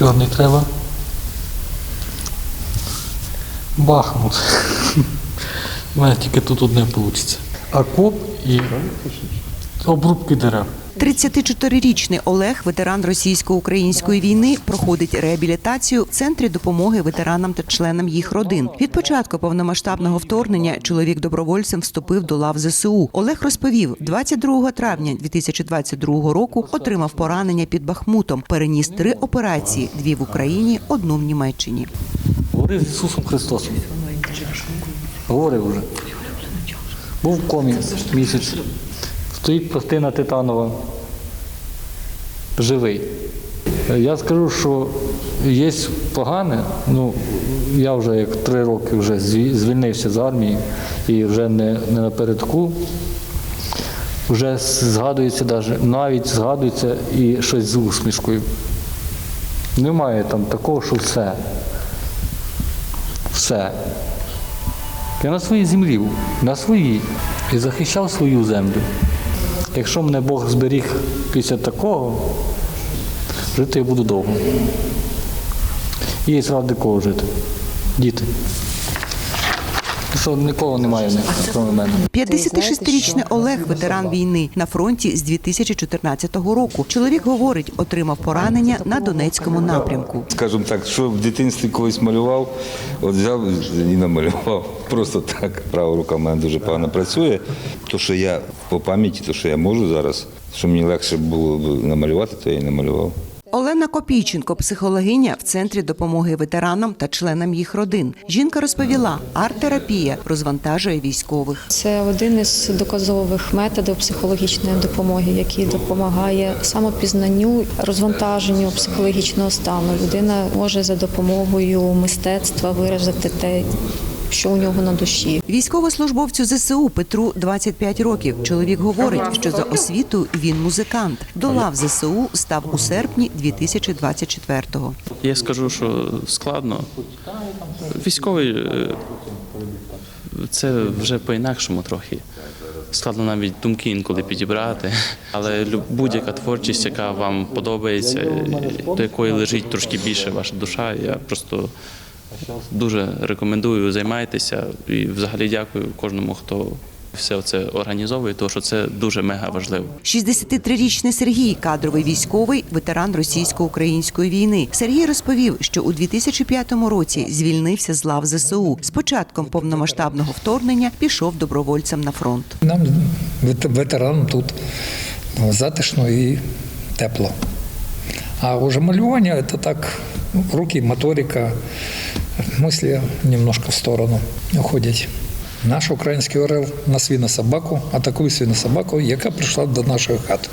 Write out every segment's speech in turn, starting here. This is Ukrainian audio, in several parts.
Чорний треба. Бахмут. У мене тільки тут одне вийде. Окоп і обрубки дерев. 34-річний Олег, ветеран російсько-української війни, проходить реабілітацію в центрі допомоги ветеранам та членам їх родин. Від початку повномасштабного вторгнення чоловік добровольцем вступив до лав ЗСУ. Олег розповів, 22 травня 2022 року отримав поранення під Бахмутом. Переніс три операції: дві в Україні, одну в Німеччині. Говорив з Ісусом Христосом. Говорив вже. Був комі місяць. Стоїть пластина титанова. Живий. Я скажу, що є погане. Ну, я вже як три роки вже звільнився з армії і вже не, не напередку. Вже згадується навіть, навіть згадується і щось з усмішкою. Немає там такого, що все. Все. Я на своїй землі на своїй. І захищав свою землю. Якщо мене Бог зберіг після такого, жити я буду довго. І є ради кого жити. Діти. Що нікого немає в них, крім мене. 56-річний Олег, ветеран війни, на фронті з 2014 року. Чоловік говорить, отримав поранення на Донецькому напрямку. Скажімо так, що в дитинстві колись малював, от взяв і намалював. Просто так. Права рука в мене дуже погано працює. То, що я по пам'яті, то, що я можу зараз, що мені легше було б намалювати, то я і намалював. Олена Копійченко, психологиня в центрі допомоги ветеранам та членам їх родин. Жінка розповіла, арт-терапія розвантажує військових. Це один із доказових методів психологічної допомоги, який допомагає самопізнанню, розвантаженню психологічного стану. Людина може за допомогою мистецтва виразити те, що у нього на душі. Військовослужбовцю ЗСУ Петру 25 років. Чоловік говорить, що за освітою він музикант. До лав ЗСУ став у серпні 2024-го. Я скажу, що складно. Військовий е, це вже по-інакшому трохи. Складно навіть думки інколи підібрати. Але будь-яка творчість, яка вам подобається, до якої лежить трошки більше ваша душа, я просто дуже рекомендую займайтеся і взагалі дякую кожному, хто все це організовує, тому що це дуже мега важливо. 63-річний Сергій, кадровий військовий, ветеран російсько-української війни. Сергій розповів, що у 2005 році звільнився з лав ЗСУ. З початком повномасштабного вторгнення пішов добровольцем на фронт. Нам, вет- ветеранам, тут затишно і тепло. А уже малювання это так, руки, моторика, мысли немножко в сторону уходять. Наш український орел на свинособаку, атакує свинособаку, яка прийшла до нашої хати,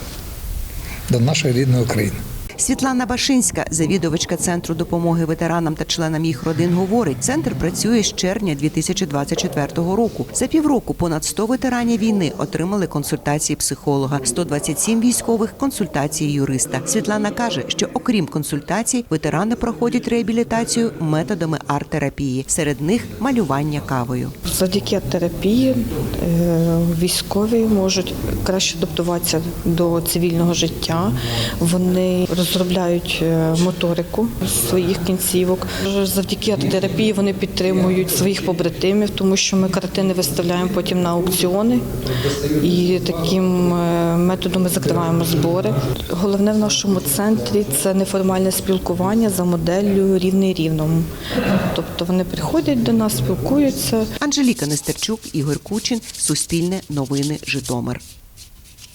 до нашої рідної України. Світлана Башинська, завідувачка центру допомоги ветеранам та членам їх родин, говорить, центр працює з червня 2024 року. За півроку понад 100 ветеранів війни отримали консультації психолога, 127 військових консультації юриста. Світлана каже, що окрім консультацій, ветерани проходять реабілітацію методами арт-терапії. Серед них малювання кавою. Завдяки терапії е, військові можуть краще адаптуватися до цивільного життя. Вони розробляють е, моторику своїх кінцівок. Завдяки арт-терапії вони підтримують своїх побратимів, тому що ми картини виставляємо потім на аукціони і таким е, методом ми закриваємо збори. Головне в нашому центрі це неформальне спілкування за моделлю рівний рівному. Тобто вони приходять до нас, спілкуються. Анжеліка Нестерчук, Ігор Кучин, Суспільне новини, Житомир.